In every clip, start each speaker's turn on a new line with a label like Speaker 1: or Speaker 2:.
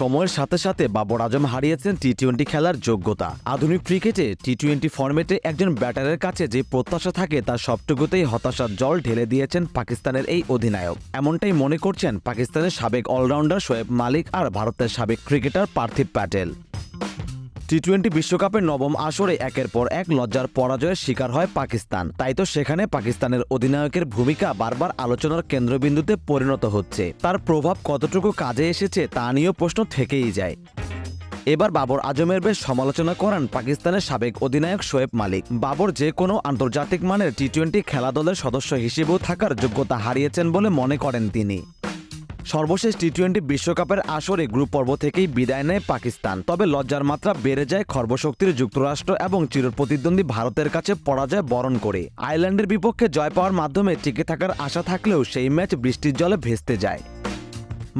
Speaker 1: সময়ের সাথে সাথে বাবর আজম হারিয়েছেন টি টোয়েন্টি খেলার যোগ্যতা। আধুনিক ক্রিকেটে টি টোয়েন্টি ফর্মেটে একজন ব্যাটারের কাছে যে প্রত্যাশা থাকে তার সবটুকুতেই হতাশার জল ঢেলে দিয়েছেন পাকিস্তানের এই অধিনায়ক। এমনটাই মনে করছেন পাকিস্তানের সাবেক অলরাউন্ডার শোয়েব মালিক আর ভারতের সাবেক ক্রিকেটার পার্থিব প্যাটেল। টি টোয়েন্টি বিশ্বকাপের নবম আসরে একের পর এক লজ্জার পরাজয়ের শিকার হয় পাকিস্তান। তাই তো সেখানে পাকিস্তানের অধিনায়কের ভূমিকা বারবার আলোচনার কেন্দ্রবিন্দুতে পরিণত হচ্ছে। তার প্রভাব কতটুকু কাজে এসেছে তা নিয়েও প্রশ্ন থেকেই যায়। এবার বাবর আজমের বেশ সমালোচনা করেন পাকিস্তানের সাবেক অধিনায়ক শোয়েব মালিক। বাবর যে কোনো আন্তর্জাতিক মানের টি টোয়েন্টি খেলা দলের সদস্য হিসেবেও থাকার যোগ্যতা হারিয়েছেন বলে মনে করেন তিনি। সর্বশেষ টি টোয়েন্টি বিশ্বকাপের আসরে গ্রুপ পর্ব থেকেই বিদায় নেয় পাকিস্তান। তবে লজ্জার মাত্রা বেড়ে যায় খর্বশক্তির যুক্তরাষ্ট্র এবং চিরপ্রতিদ্বন্দ্বী ভারতের কাছে পরাজয় বরণ করে। আয়ারল্যান্ডের বিপক্ষে জয় পাওয়ার মাধ্যমে টিকে থাকার আশা থাকলেও সেই ম্যাচ বৃষ্টির জলে ভেস্তে যায়।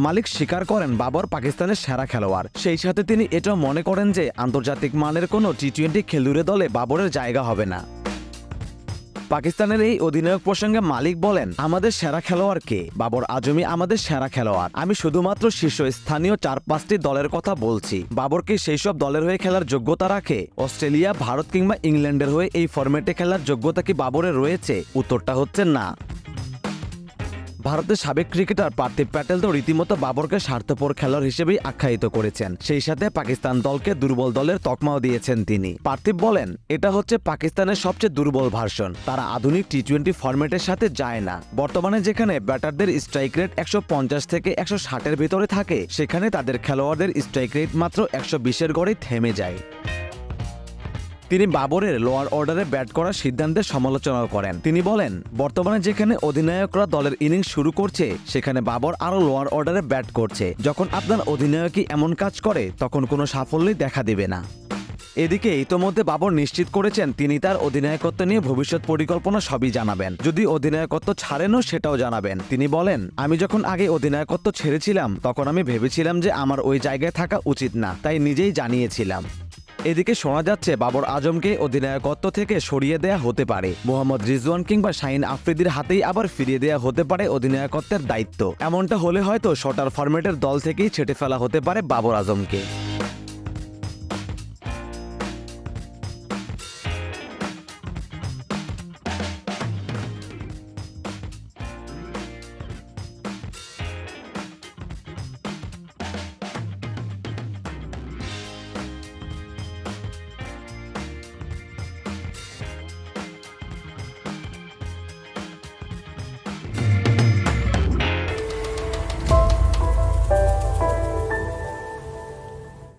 Speaker 1: মালিক স্বীকার করেন বাবর পাকিস্তানের সেরা খেলোয়াড়। সেই সাথে তিনি এটাও মনে করেন যে আন্তর্জাতিক মানের কোনো টি টোয়েন্টি খেলুড়ে দলে বাবরের জায়গা হবে না। পাকিস্তানের এই অধিনায়ক প্রসঙ্গে মালিক বলেন, আমাদের সেরা খেলোয়াড় কে? বাবর আজমি আমাদের সেরা খেলোয়াড়। আমি শুধুমাত্র শীর্ষ স্থানীয় চার পাঁচটি দলের কথা বলছি। বাবরকে সেই সব দলের হয়ে খেলার যোগ্যতা রাখে। অস্ট্রেলিয়া, ভারত কিংবা ইংল্যান্ডের হয়ে এই ফরম্যাটে খেলার যোগ্যতা কি বাবরের রয়েছে? উত্তরটা হচ্ছে না। ভারতের সাবেক ক্রিকেটার পার্থিব প্যাটেল তো রীতিমতো বাবরকে স্বার্থপর খেলোয়াড় হিসেবেই আখ্যায়িত করেছেন। সেই সাথে পাকিস্তান দলকে দুর্বল দলের তকমাও দিয়েছেন তিনি। পার্থিব বলেন, এটা হচ্ছে পাকিস্তানের সবচেয়ে দুর্বল ভার্সন। তারা আধুনিক টি টোয়েন্টি ফরম্যাটের সাথে যায় না। বর্তমানে যেখানে ব্যাটারদের স্ট্রাইক রেট একশো পঞ্চাশ থেকে একশো ষাটের ভিতরে থাকে, সেখানে তাদের খেলোয়াড়দের স্ট্রাইক রেট মাত্র একশো বিশের গড়েই থেমে যায়। তিনি বাবরের লোয়ার অর্ডারে ব্যাট করার সিদ্ধান্তের সমালোচনা করেন। তিনি বলেন, বর্তমানে যেখানে অধিনায়করা দলের ইনিংস শুরু করছে, সেখানে বাবর আরও লোয়ার অর্ডারে ব্যাট করছে। যখন আপনার অধিনায়কই এমন কাজ করে, তখন কোনো সাফল্যই দেখা দেবে না। এদিকে ইতোমধ্যে বাবর নিশ্চিত করেছেন, তিনি তার অধিনায়কত্ব নিয়ে ভবিষ্যৎ পরিকল্পনা সবই জানাবেন। যদি অধিনায়কত্ব ছাড়েনও, সেটাও জানাবেন। তিনি বলেন, আমি যখন আগে অধিনায়কত্ব ছেড়েছিলাম, তখন আমি ভেবেছিলাম যে আমার ওই জায়গায় থাকা উচিত না, তাই নিজেই জানিয়েছিলাম। এদিকে শোনা যাচ্ছে বাবর আজমকে অধিনায়কত্ব থেকে সরিয়ে দেয়া হতে পারে। মোহাম্মদ রিজওয়ান কিংবা শাহিন আফ্রিদির হাতেই আবার ফিরিয়ে দেয়া হতে পারে অধিনায়কত্বের দায়িত্ব। এমনটা হলে হয়তো শটার ফরম্যাটের দল থেকেই ছেটে ফেলা হতে পারে বাবর আজমকে।